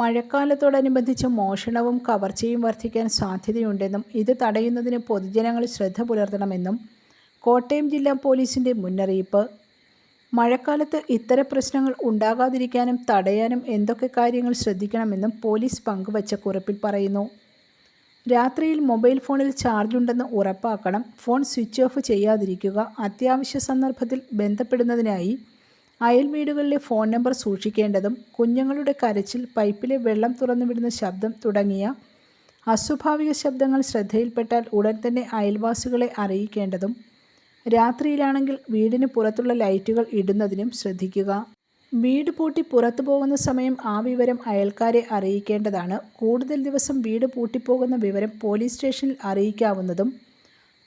മഴക്കാലത്തോടനുബന്ധിച്ച് മോഷണവും കവർച്ചയും വർദ്ധിക്കാൻ സാധ്യതയുണ്ടെന്നും ഇത് തടയുന്നതിന് പൊതുജനങ്ങൾ ശ്രദ്ധ പുലർത്തണമെന്നും കോട്ടയം ജില്ലാ പോലീസിന്റെ മുന്നറിയിപ്പ്. മഴക്കാലത്ത് ഇത്തരം പ്രശ്നങ്ങൾ ഉണ്ടാകാതിരിക്കാനും തടയാനും എന്തൊക്കെ കാര്യങ്ങൾ ശ്രദ്ധിക്കണമെന്നും പോലീസ് പങ്കുവച്ച കുറിപ്പിൽ പറയുന്നു. രാത്രിയിൽ മൊബൈൽ ഫോണിൽ ചാർജുണ്ടെന്ന് ഉറപ്പാക്കണം ഫോൺ സ്വിച്ച് ഓഫ് ചെയ്യാതിരിക്കുക അത്യാവശ്യ സന്ദർഭത്തിൽ ബന്ധപ്പെടുന്നതിനായി അയൽ വീടുകളിലെ ഫോൺ നമ്പർ സൂക്ഷിക്കേണ്ടതും കുഞ്ഞുങ്ങളുടെ കരച്ചിൽ പൈപ്പിലെ വെള്ളം തുറന്നുവിടുന്ന ശബ്ദം തുടങ്ങിയ അസ്വാഭാവിക ശബ്ദങ്ങൾ ശ്രദ്ധയിൽപ്പെട്ടാൽ ഉടൻ തന്നെ അയൽവാസികളെ അറിയിക്കേണ്ടതും രാത്രിയിലാണെങ്കിൽ വീടിന് പുറത്തുള്ള ലൈറ്റുകൾ ഇടുന്നതിനും ശ്രദ്ധിക്കുക. വീട് പൂട്ടി പുറത്തു പോകുന്ന സമയം ആ വിവരം അയൽക്കാരെ അറിയിക്കേണ്ടതാണ്. കൂടുതൽ ദിവസം വീട് പൂട്ടിപ്പോകുന്ന വിവരം പോലീസ് സ്റ്റേഷനിൽ അറിയിക്കാവുന്നതും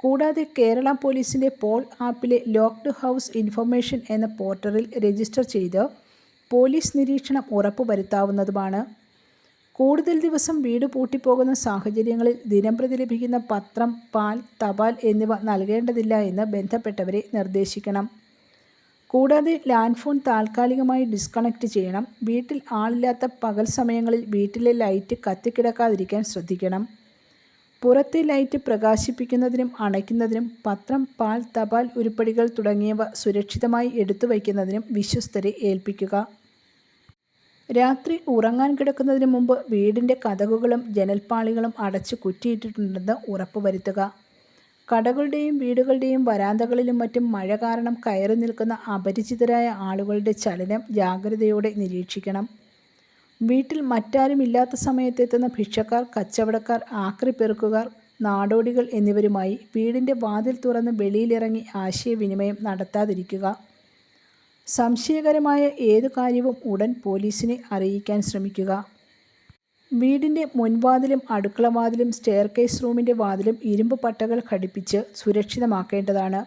കൂടാതെ കേരള പോലീസിന്റെ പോൾ ആപ്പിലെ ലോക്ക്ഡ് ഹൗസ് ഇൻഫർമേഷൻ എന്ന പോർട്ടലിൽ രജിസ്റ്റർ ചെയ്ത് പോലീസ് നിരീക്ഷണം ഉറപ്പുവരുത്താവുന്നതുമാണ്. കൂടുതൽ ദിവസം വീട് പൂട്ടിപ്പോകുന്ന സാഹചര്യങ്ങളിൽ ദിനംപ്രതി ലഭിക്കുന്ന പത്രം പാൽ തപാൽ എന്നിവ നൽകേണ്ടതില്ല എന്ന് ബന്ധപ്പെട്ടവരെ നിർദ്ദേശിക്കണം. കൂടാതെ ലാൻഡ് ഫോൺ താൽക്കാലികമായി ഡിസ്കണക്ട് ചെയ്യണം. വീട്ടിൽ ആളില്ലാത്ത പകൽ സമയങ്ങളിൽ വീട്ടിലെ ലൈറ്റ് കത്തിക്കിടക്കാതിരിക്കാൻ ശ്രദ്ധിക്കണം. പുറത്തെ ലൈറ്റ് പ്രകാശിപ്പിക്കുന്നതിനും അണയ്ക്കുന്നതിനും പത്രം പാൽ തപാൽ ഉരുപ്പടികൾ തുടങ്ങിയവ സുരക്ഷിതമായി എടുത്തു വയ്ക്കുന്നതിനും വിശ്വസ്തരെ ഏൽപ്പിക്കുക. രാത്രി ഉറങ്ങാൻ കിടക്കുന്നതിന് മുമ്പ് വീടിന്റെ കതകുകളും ജനൽപ്പാളികളും അടച്ച് കുറ്റിയിട്ടിട്ടുണ്ടെന്ന് ഉറപ്പുവരുത്തുക കടകളുടെയും വീടുകളുടെയും വരാന്തകളിലും മറ്റും മഴ കാരണം കയറി നിൽക്കുന്ന അപരിചിതരായ ആളുകളുടെ ചലനം ജാഗ്രതയോടെ നിരീക്ഷിക്കണം. വീട്ടിൽ മറ്റാരുമില്ലാത്ത സമയത്തെത്തുന്ന ഭിക്ഷക്കാർ കച്ചവടക്കാർ ആക്രിപ്പെറുക്കുകാർ നാടോടികൾ എന്നിവരുമായി വീടിന്റെ വാതിൽ തുറന്ന് വെളിയിലിറങ്ങി ആശയവിനിമയം നടത്താതിരിക്കുക. സംശയകരമായ ഏതു കാര്യവും ഉടൻ പോലീസിനെ അറിയിക്കാൻ ശ്രമിക്കുക. വീടിന്റെ മുൻവാതിലും അടുക്കളവാതിലും സ്റ്റെയർകേസ് റൂമിന്റെ വാതിലും ഇരുമ്പ് പട്ടകൾ ഘടിപ്പിച്ച് സുരക്ഷിതമാക്കേണ്ടതാണ്.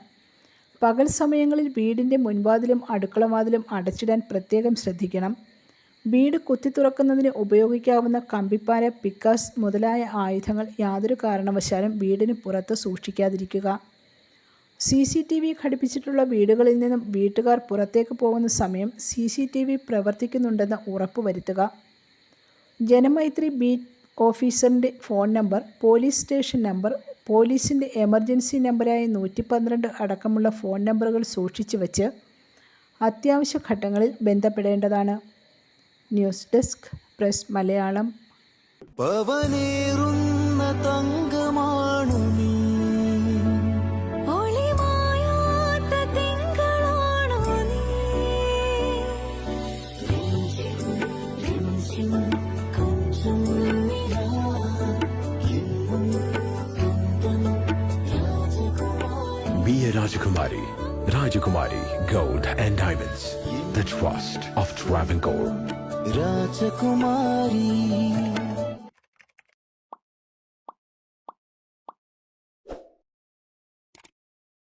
പകൽ സമയങ്ങളിൽ വീടിന്റെ മുൻവാതിലും അടുക്കളവാതിലും അടച്ചിടാൻ പ്രത്യേകം ശ്രദ്ധിക്കണം. വീട് കുത്തി തുറക്കുന്നതിന് ഉപയോഗിക്കാവുന്ന കമ്പിപ്പാര പിക്കാസ് മുതലായ ആയുധങ്ങൾ യാതൊരു കാരണവശാലും വീടിന് പുറത്ത് സൂക്ഷിക്കാതിരിക്കുക. സി സി ടി വി ഘടിപ്പിച്ചിട്ടുള്ള വീടുകളിൽ നിന്നും വീട്ടുകാർ പുറത്തേക്ക് പോകുന്ന സമയം സി സി ടി വി പ്രവർത്തിക്കുന്നുണ്ടെന്ന് ഉറപ്പുവരുത്തുക Janamaithri beat ഓഫീസറിന്റെ phone number police station number പോലീസിന്റെ എമർജൻസി നമ്പറായ നൂറ്റി പന്ത്രണ്ട് അടക്കമുള്ള ഫോൺ നമ്പറുകൾ സൂക്ഷിച്ചു വച്ച് അത്യാവശ്യ ഘട്ടങ്ങളിൽ ബന്ധപ്പെടേണ്ടതാണ്. ന്യൂസ് ഡെസ്ക് പ്രസ് മലയാളം പവനേറുന്ന തങ്കമാണു നീ ഒളിമായാത്ത തിങ്കളാണോ നീ കൊഞ്ചും നിലാ എന്നും സ്വന്തം രാജകുമാരി Be a Rajakumari. Rajakumari Gold and Diamonds. The trust of Travancore. Rajkumari.